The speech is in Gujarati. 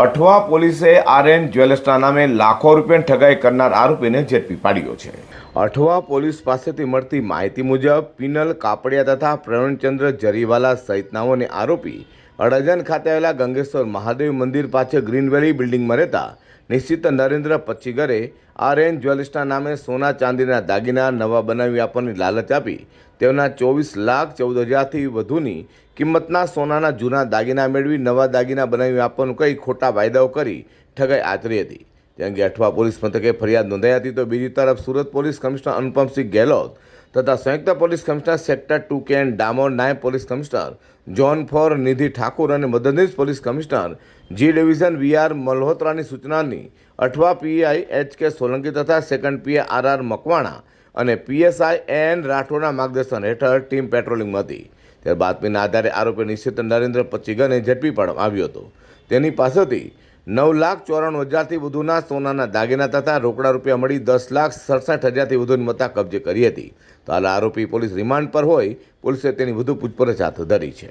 અઠવા પોલીસે આરએન જ્વેલર્સના નામે લાખો રૂપિયાની ઠગાઈ કરનાર આરોપીને ઝડપી પાડ્યો છે. અઠવા પોલીસ પાસેથી મળતી માહિતી મુજબ, પિનલ કાપડિયા તથા પ્રવીણચંદ્ર જરીવાલા સહિતનાઓને આરોપી અડાજણ ખાતે આવેલા ગંગેશ્વર મહાદેવ મંદિર પાસે ગ્રીન વેલી બિલ્ડિંગમાં રહેતા નિશ્ચિત નરેન્દ્ર પચ્ચીગરે આર્યન જ્વેલર્સના નામે સોના ચાંદીના દાગીના નવા બનાવી આપવાની લાલચ આપી. તેઓના ચોવીસ લાખ ચૌદ હજારથી વધુની કિંમતના સોનાના જૂના દાગીના મેળવી નવા દાગીના બનાવી આપવાનું કહી ખોટા વાયદાઓ કરી ઠગાઈ આચરી હતી. તે અંગે અઠવા પોલીસ મથકે ફરિયાદ નોંધાઈ હતી તો બીજી તરફ સુરત પોલીસ કમિશનર અનુપમસિંહ ગેહલોત તથા સંયુક્ત police commissioner sector two K N Damor નાયબ police commissioner zone four Nidhi Thakur અને મદદનીશ police commissioner G division V R મલ્હોત્રાની સૂચનાની અઠવા પીઆઈ એચ કે સોલંકી તથા second PA R R Makwana અને પીએસઆઈ એન રાઠોડના માર્ગદર્શન હેઠળ ટીમ પેટ્રોલિંગમાં હતી. ત્યારે બાતમીના આધારે આરોપી નિશ્ચિત નરેન્દ્ર પચીગને ઝડપી પાડવામાં આવ્યો હતો. તેની પાસેથી નવ લાખ ચોરાણું હજારથી વધુના સોનાના દાગીના તથા રોકડા રૂપિયા મળી દસ લાખ સડસઠ હજારથી વધુની મત્તા કબજે કરી હતી. તો હાલ આરોપી પોલીસ રિમાન્ડ પર હોય, પોલીસે તેની વધુ પૂછપરછ હાથ ધરી છે.